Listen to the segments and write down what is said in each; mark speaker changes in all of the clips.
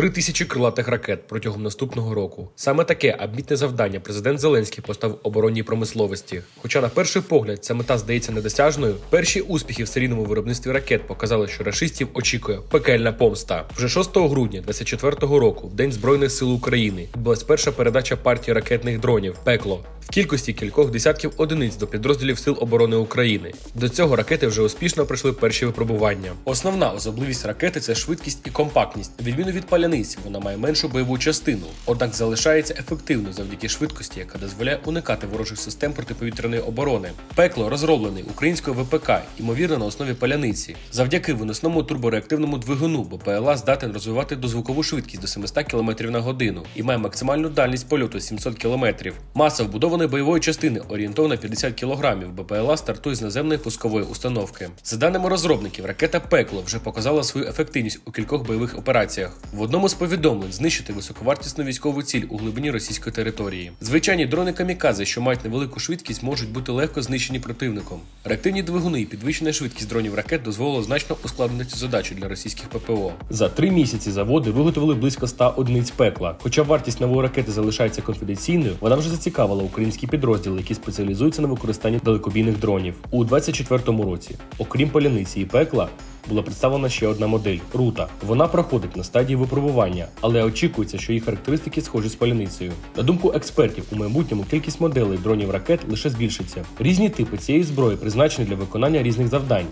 Speaker 1: Три тисячі крилатих ракет протягом наступного року. Саме таке амбітне завдання президент Зеленський поставив оборонній промисловості. Хоча на перший погляд ця мета здається недосяжною, перші успіхи в серійному виробництві ракет показали, що рашистів очікує пекельна помста. Вже 6 грудня 24-го року, в День Збройних сил України, відбулась перша передача партії ракетних дронів Пекло кількості кількох десятків одиниць до підрозділів Сил оборони України. До цього ракети вже успішно пройшли перші випробування. Основна особливість ракети це швидкість і компактність. Відміну від паляниці, вона має меншу бойову частину, однак залишається ефективною завдяки швидкості, яка дозволяє уникати ворожих систем протиповітряної оборони. Пекло розроблений українською ВПК, ймовірно на основі паляниці. Завдяки виносному турбореактивному двигуну БПЛА здатен розвивати дозвукову швидкість до 700 км на годину і має максимальну дальність польоту 700 км. Маса вбудованої бойової частини орієнтовно 50 кг. БПЛА стартує з наземної пускової установки. За даними розробників, ракета Пекло вже показала свою ефективність у кількох бойових операціях. В одному з повідомлень знищити високовартісну військову ціль у глибині російської території. Звичайні дрони камікадзе, що мають невелику швидкість, можуть бути легко знищені противником. Реактивні двигуни і підвищена швидкість дронів ракет дозволило значно ускладнити задачу для російських ППО. За три місяці заводи виготовили близько 100 одиниць пекла. Хоча вартість нової ракети залишається конфіденційною, вона вже зацікавила українські підрозділи, які спеціалізуються на використанні далекобійних дронів. У 24-му році, окрім поляниці і пекла. Була представлена ще одна модель рута. Вона проходить на стадії випробування, але очікується, що її характеристики схожі з паляницею. На думку експертів, у майбутньому кількість моделей дронів ракет лише збільшиться. Різні типи цієї зброї призначені для виконання різних завдань.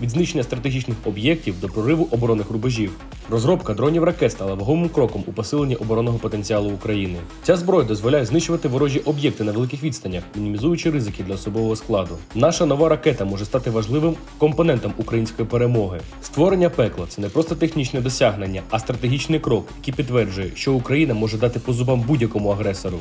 Speaker 1: Від знищення стратегічних об'єктів до прориву оборонних рубежів. Розробка дронів ракет стала вагомим кроком у посиленні оборонного потенціалу України. Ця зброя дозволяє знищувати ворожі об'єкти на великих відстанях, мінімізуючи ризики для особового складу. Наша нова ракета може стати важливим компонентом української перемоги. Створення пекла це не просто технічне досягнення, а стратегічний крок, який підтверджує, що Україна може дати по зубам будь-якому агресору.